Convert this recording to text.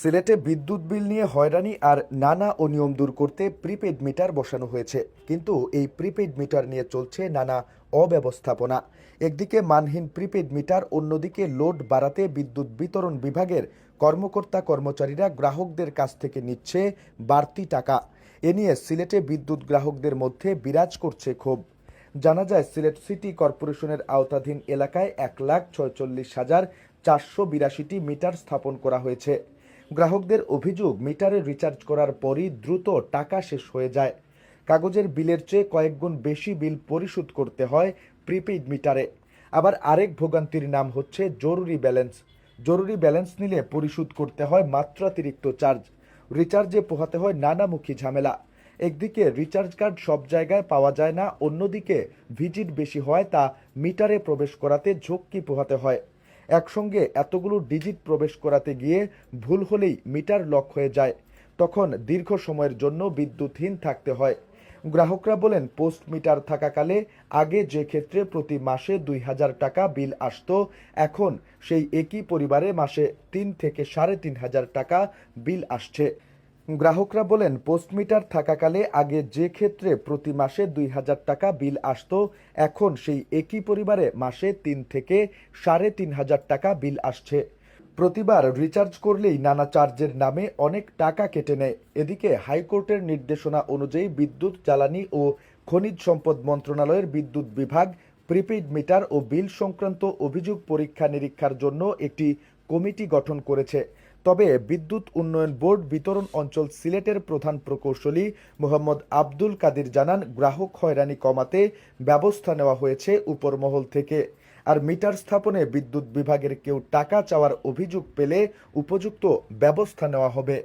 সিলেটে বিদ্যুৎ বিল নিয়ে হয়রানি আর নানা অনিয়ম দূর করতে প্রিপেড মিটার বসানো হয়েছে। কিন্তু এই প্রিপেড মিটার নিয়ে চলছে নানা অব্যবস্থাপনা। একদিকে মানহীন প্রিপেড মিটার, অন্যদিকে লোড বাড়াতে বিদ্যুৎ বিতরণ বিভাগের কর্মকর্তা কর্মচারীরা গ্রাহকদের কাছ থেকে নিচ্ছে বাড়তি টাকা। এ নিয়ে সিলেটে বিদ্যুৎ গ্রাহকদের মধ্যে বিরাজ করছে ক্ষোভ। জানা যায়, সিলেট সিটি কর্পোরেশনের আওতাধীন এলাকায় এক লাখ ছয়চল্লিশ হাজার চারশো বিরাশিটি মিটার স্থাপন করা হয়েছে। গ্রাহকদের অভিযোগ, মিটারে রিচার্জ করার পরই দ্রুত টাকা শেষ হয়ে যায়। কাগজের বিলের চেয়ে কয়েকগুণ বেশি বিল পরিশোধ করতে হয় প্রিপেইড মিটারে। আবার আরেক ভোগান্তির নাম হচ্ছে জরুরি ব্যালেন্স। জরুরি ব্যালেন্স নিলে পরিশোধ করতে হয় মাত্রাতিরিক্ত চার্জ। রিচার্জে পোহাতে হয় নানামুখী ঝামেলা। একদিকে রিচার্জ কার্ড সব জায়গায় পাওয়া যায় না, অন্যদিকে ভিজিট বেশি হয় তা মিটারে প্রবেশ করাতে ঝক্কি পোহাতে হয়। একসঙ্গে এতগুলো ডিজিট প্রবেশ করাতে গিয়ে ভুল হলেই মিটার লক হয়ে যায়। তখন দীর্ঘ সময়ের জন্য বিদ্যুৎহীন থাকতে হয়। গ্রাহকরা বলেন, পোস্ট মিটার থাকাকালে আগে যে ক্ষেত্রে প্রতি মাসে দুই হাজার টাকা বিল আসত, এখন সেই একই পরিবারে মাসে তিন থেকে সাড়ে তিন হাজার টাকা বিল আসছে। গ্রাহকরা বলেন, পোস্ট মিটার থাকাকালে আগে যে ক্ষেত্রে প্রতি মাসে দুই হাজার টাকা বিল আসত, এখন সেই একই পরিবারে মাসে তিন থেকে সাড়ে তিন হাজার টাকা বিল আসছে। প্রতিবার রিচার্জ করলেই নানা চার্জের নামে অনেক টাকা কেটে নেয়। এদিকে হাইকোর্টের নির্দেশনা অনুযায়ী বিদ্যুৎ, জ্বালানি ও খনিজ সম্পদ মন্ত্রণালয়ের বিদ্যুৎ বিভাগ, প্রিপেইড মিটার ও বিল সংক্রান্ত অভিযোগ পরীক্ষা নিরীক্ষার জন্য একটি কমিটি গঠন করেছে। তবে বিদ্যুৎ উন্নয়ন বোর্ড বিতরণ অঞ্চল সিলেটের প্রধান প্রকৌশলী মোহাম্মদ আব্দুল কাদির জানান, গ্রাহক হয়রানি কমাতে ব্যবস্থা নেওয়া হয়েছে উপরমহল থেকে। আর মিটার স্থাপনে বিদ্যুৎ বিভাগের কেউ টাকা চাওয়ার অভিযোগ পেলে উপযুক্ত ব্যবস্থা নেওয়া হবে।